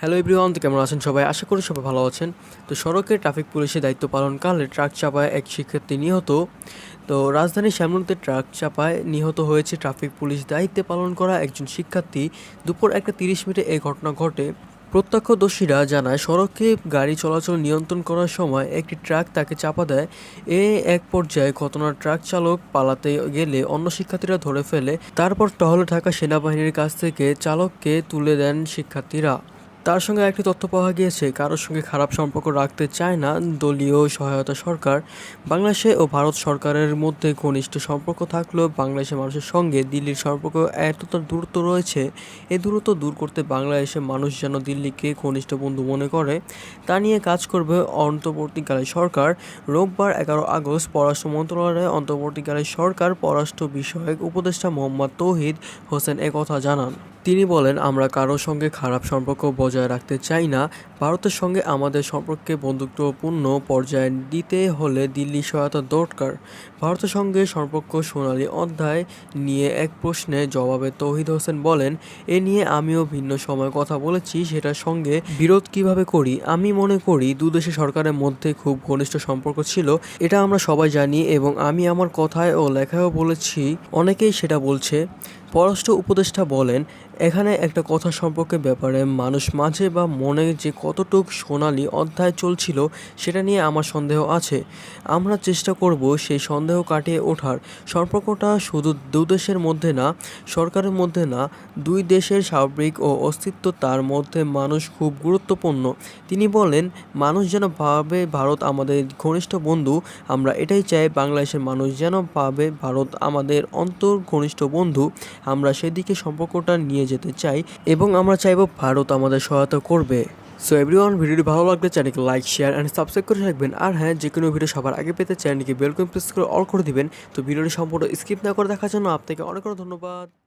Hello everyone কেমন আছেন সবাই? আশা করি সবাই ভালো আছেন। তো সড়কে ট্রাফিক পুলিশের দায়িত্ব পালনকালে ট্রাক চাপায় এক শিক্ষার্থী নিহত। তো রাজধানীর শ্যামলতে ট্রাক চাপায় নিহত হয়েছে ট্রাফিক পুলিশ দায়িত্বে পালন করা একজন শিক্ষার্থী। দুপুর একটা তিরিশ মিনিটে এই ঘটনা ঘটে। প্রত্যক্ষদর্শীরা জানায়, সড়কে গাড়ি চলাচল নিয়ন্ত্রণ করার সময় একটি ট্রাক তাকে চাপা দেয়। এ এক পর্যায়ে ঘটনার ট্রাক চালক পালাতে গেলে অন্য শিক্ষার্থীরা ধরে ফেলে। তারপর টহলে থাকা সেনাবাহিনীর কাছ থেকে চালককে তুলে দেন শিক্ষার্থীরা। তার সঙ্গে একটি তথ্য পাওয়া গিয়েছে, কারোর সঙ্গে খারাপ সম্পর্ক রাখতে চায় না দলীয় সহায়তা সরকার। বাংলাদেশে ও ভারত সরকারের মধ্যে ঘনিষ্ঠ সম্পর্ক থাকলেও বাংলাদেশের মানুষের সঙ্গে দিল্লির সম্পর্ক এতটা দূরত্ব রয়েছে এই দূরত্ব দূর করতে বাংলাদেশের মানুষ যেন দিল্লিকে ঘনিষ্ঠ বন্ধু মনে করে, তা নিয়ে কাজ করবে অন্তর্বর্তীকালে সরকার। রোববার এগারো আগস্ট পররাষ্ট্র মন্ত্রণালয়ে অন্তর্বর্তীকালে সরকার পররাষ্ট্র বিষয়ক উপদেষ্টা মোহাম্মদ তৌহিদ হোসেন একথা জানান। তিনি বলেন, আমরা কারোর সঙ্গে খারাপ সম্পর্ক বজায় রাখতে চাই না। ভারতের সঙ্গে আমাদের সম্পর্কে বন্ধুত্বপূর্ণ পর্যায়ে দিতে হলে দিল্লি সহায়তা দরকার। ভারতের সঙ্গে সম্পর্ক সোনালী অধ্যায় নিয়ে এক প্রশ্নে জবাবে তৌহিদ হোসেন বলেন, এ নিয়ে আমিও ভিন্ন সময় কথা বলেছি, সেটার সঙ্গে বিরোধ কীভাবে করি? আমি মনে করি দুদেশের সরকারের মধ্যে খুব ঘনিষ্ঠ সম্পর্ক ছিল, এটা আমরা সবাই জানি এবং আমি আমার কথায় ও লেখায়ও বলেছি, অনেকেই সেটা বলছে। পররাষ্ট্র উপদেষ্টা বলেন, এখানে একটা কথা সম্পর্কে ব্যাপারে মানুষ মাঝে বা মনে যে কতটুক সোনালি অধ্যায় চলছিল সেটা নিয়ে আমার সন্দেহ আছে। আমরা চেষ্টা করব সেই সন্দেহ কাটিয়ে ওঠার। সম্পর্কটা শুধু দু দেশের মধ্যে না, সরকারের মধ্যে না, দুই দেশের সার্বিক ও অস্তিত্ব তার মধ্যে মানুষ খুব গুরুত্বপূর্ণ। তিনি বলেন, মানুষ যেন ভাবে ভারত আমাদের ঘনিষ্ঠ বন্ধু, আমরা এটাই চাই বাংলাদেশের মানুষ যেন পাবে ভারত আমাদের অন্তর ঘনিষ্ঠ বন্ধু। আমরা সেদিকে সম্পর্কটা নিয়ে যেতে চাই এবং আমরা চাইব ভারত আমাদের সহায়তা করবে। সো এভরিওয়ান ভিডিওটি ভালো লাগলে চ্যানেলকে লাইক শেয়ার অ্যান্ড সাবস্ক্রাইব করে রাখবেন। আর হ্যাঁ যে কোনো ভিডিও সবার আগে পেতে চ্যানেলকে বেলকম প্রেস করে অল করে দিবেন। তো ভিডিওটি সম্পূর্ণ স্কিপ না করে দেখার জন্য আপনাকে অনেক অনেক ধন্যবাদ।